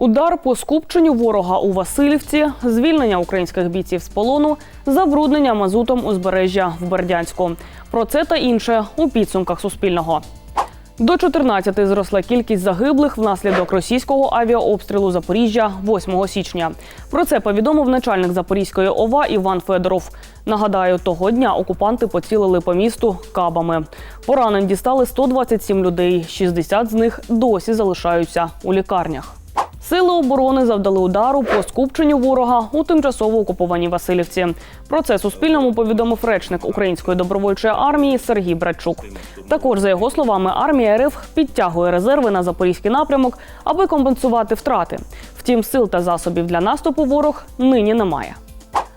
Удар по скупченню ворога у Васильівці, звільнення українських бійців з полону, забруднення мазутом узбережжя в Бердянську. Про це та інше у підсумках Суспільного. До 14 зросла кількість загиблих внаслідок російського авіаобстрілу Запоріжжя 8 січня. Про це повідомив начальник Запорізької ОВА Іван Федоров. Нагадаю, того дня окупанти поцілили по місту кабами. Поранень дістали 127 людей. 60 з них досі залишаються у лікарнях. Сили оборони завдали удару по скупченню ворога у тимчасово окупованій Васильівці. Про це Суспільному повідомив речник Української добровольчої армії Сергій Братчук. Також, за його словами, армія РФ підтягує резерви на запорізький напрямок, аби компенсувати втрати. Втім, сил та засобів для наступу ворог нині немає.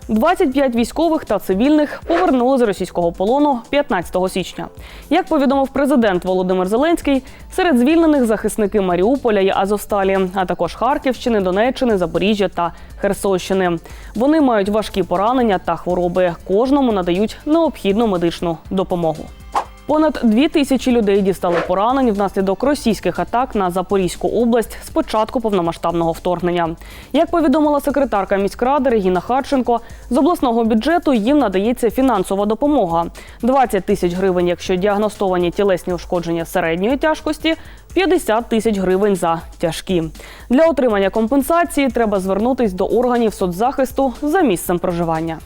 25 військових та цивільних повернули з російського полону 15 січня. Як повідомив президент Володимир Зеленський, серед звільнених захисники Маріуполя і Азовсталі, а також Харківщини, Донеччини, Запоріжжя та Херсонщини. Вони мають важкі поранення та хвороби. Кожному надають необхідну медичну допомогу. Понад дві тисячі людей дістали поранень внаслідок російських атак на Запорізьку область з початку повномасштабного вторгнення. Як повідомила секретарка міськради Регіна Харченко, з обласного бюджету їм надається фінансова допомога: 20 тисяч гривень, якщо діагностовані тілесні ушкодження середньої тяжкості, 50 тисяч гривень за тяжкі. Для отримання компенсації треба звернутись до органів соцзахисту за місцем проживання.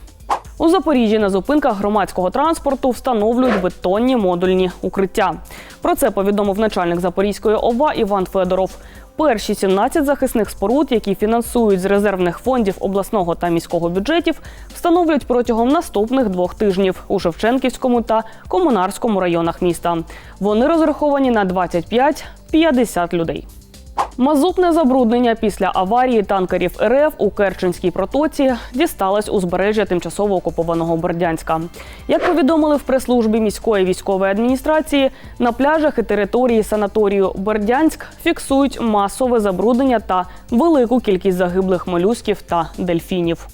У Запоріжжі на зупинках громадського транспорту встановлюють бетонні модульні укриття. Про це повідомив начальник Запорізької ОВА Іван Федоров. Перші 17 захисних споруд, які фінансують з резервних фондів обласного та міського бюджетів, встановлюють протягом наступних двох тижнів у Шевченківському та Комунарському районах міста. Вони розраховані на 25-50 людей. Мазутне забруднення після аварії танкерів РФ у Керченській протоці дісталось узбережжя тимчасово окупованого Бердянська. Як повідомили в прес-службі міської військової адміністрації, на пляжах і території санаторію Бердянськ фіксують масове забруднення та велику кількість загиблих молюсків та дельфінів.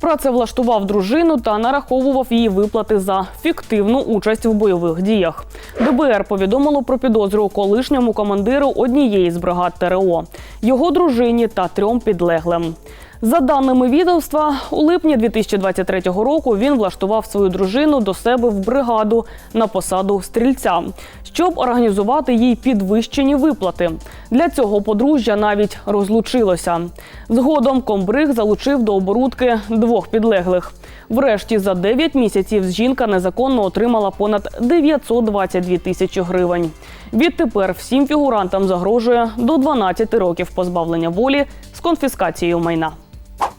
Працевлаштував дружину та нараховував її виплати за фіктивну участь в бойових діях. ДБР повідомило про підозру колишньому командиру однієї з бригад ТРО, його дружині та трьом підлеглим. За даними відомства, у липні 2023 року він влаштував свою дружину до себе в бригаду на посаду стрільця, щоб організувати їй підвищені виплати. Для цього подружжя навіть розлучилося. Згодом комбриг залучив до оборудки двох підлеглих. Врешті за 9 місяців жінка незаконно отримала понад 922 тисячі гривень. Відтепер всім фігурантам загрожує до 12 років позбавлення волі з конфіскацією майна.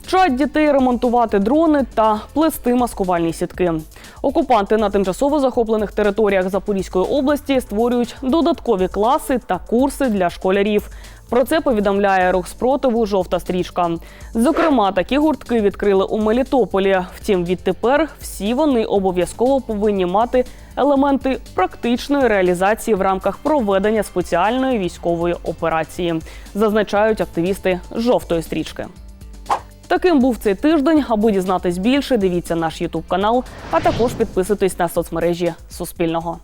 Вчать дітей ремонтувати дрони та плести маскувальні сітки. Окупанти на тимчасово захоплених територіях Запорізької області створюють додаткові класи та курси для школярів. Про це повідомляє рух спротиву Жовта стрічка. Зокрема, такі гуртки відкрили у Мелітополі. Втім, відтепер всі вони обов'язково повинні мати елементи практичної реалізації в рамках проведення спеціальної військової операції, зазначають активісти жовтої стрічки. Таким був цей тиждень. Аби дізнатись більше, дивіться наш Ютуб канал, а також підписуйтесь на соцмережі Суспільного.